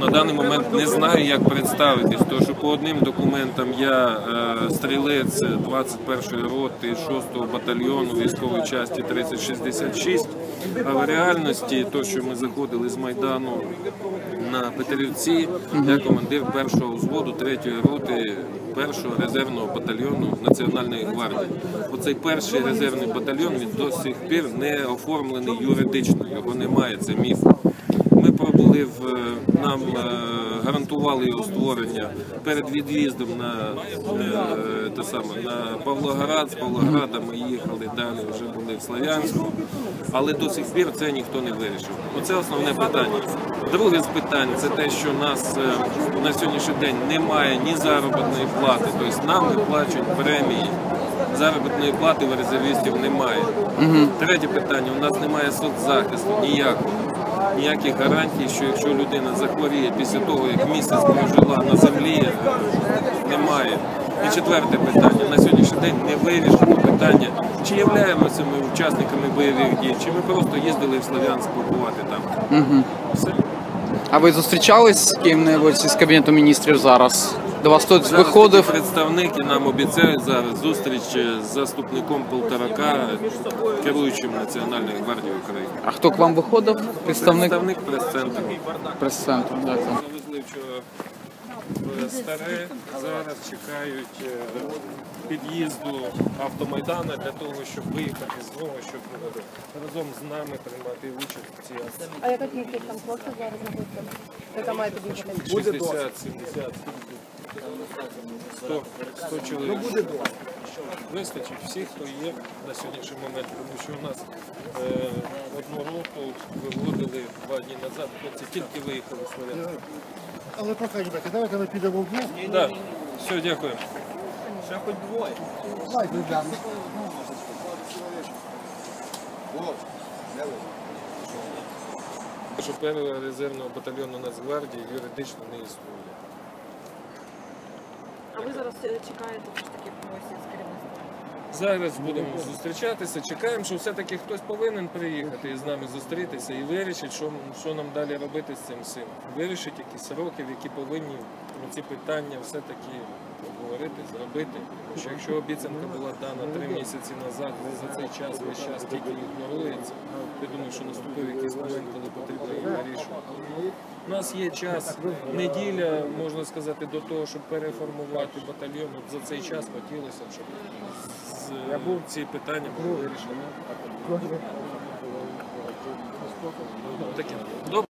на даний момент не знаю, як представитись, тому що по одним документам я е, стрілець 21-ї роти 6-го батальйону військової частини 3066, а в реальності, то, що ми заходили з Майдану на Петрівці, я командир першого взводу 3-ї роти першого резервного батальйону Національної гвардії. Оцей перший резервний батальйон він до сих пір не оформлений юридично, його немає, це міф. Пробули в е, нам е, гарантували його створення перед від'їздом на е, те саме на Павлоград. З Павлограда ми їхали далі, вже були в Слов'янську, але до сих пір це ніхто не вирішив. Оце основне питання. Друге з питань це те, що нас на сьогоднішній день немає ні заробітної плати, тобто нам виплачують премії. Заробітної плати в резервістів немає. Третє питання: у нас немає соцзахисту ніякого. Ніяких гарантій, що якщо людина захворіє після того, як місяць прожила на землі, е, немає. І четверте питання. На сьогоднішній день не вирішено питання, чи являємося ми учасниками бойових дій, чи ми просто їздили в Слов'янськ побувати там. Все. А ви зустрічались з ким-небудь із кабінету міністрів зараз? До вас хтось виходив? представники нам обіцяють зараз зустріч з заступником Полторака, керуючим Національної гвардії України. А хто к вам виходив? Представник Представник прес-центру. прес-центру. Дякую. Завезли вчора в старе. Зараз чекають е, під'їзду автомайдана для того, щоб виїхати знову, щоб е, разом з нами приймати участь в цій акції. А яка кількість там хлопців зараз знаходиться? Яка має тоді бути? 60, 70, 100, 100 чоловік. Вистачить всіх, хто є на сьогоднішній момент, тому що у нас е, одну роту виводили два дні назад, хлопці тільки виїхали з Слов'янська. Але поки, ребята, давайте ми підемо вдвох. Так, все, дякую. Давайте, ребята. Що першого резервного батальйону Нацгвардії юридично не існує. А ви зараз е, чекаєте все ж таки когось із керівництва? Зараз будемо зустрічатися, чекаємо, що все-таки хтось повинен приїхати і з нами зустрітися і вирішить, що, що нам далі робити з цим всім. Вирішить якісь сроки, в які повинні ці питання все-таки обговорити, зробити. Тому що якщо обіцянка була дана три місяці назад, за цей час весь час тільки ігнорується, я думаю, що наступив якийсь момент, коли потрібно її вирішувати. У нас є час, неділя, можна сказати, до того, щоб переформувати батальйон. От за цей час хотілося, б, щоб з- ці питання були вирішені. Таке.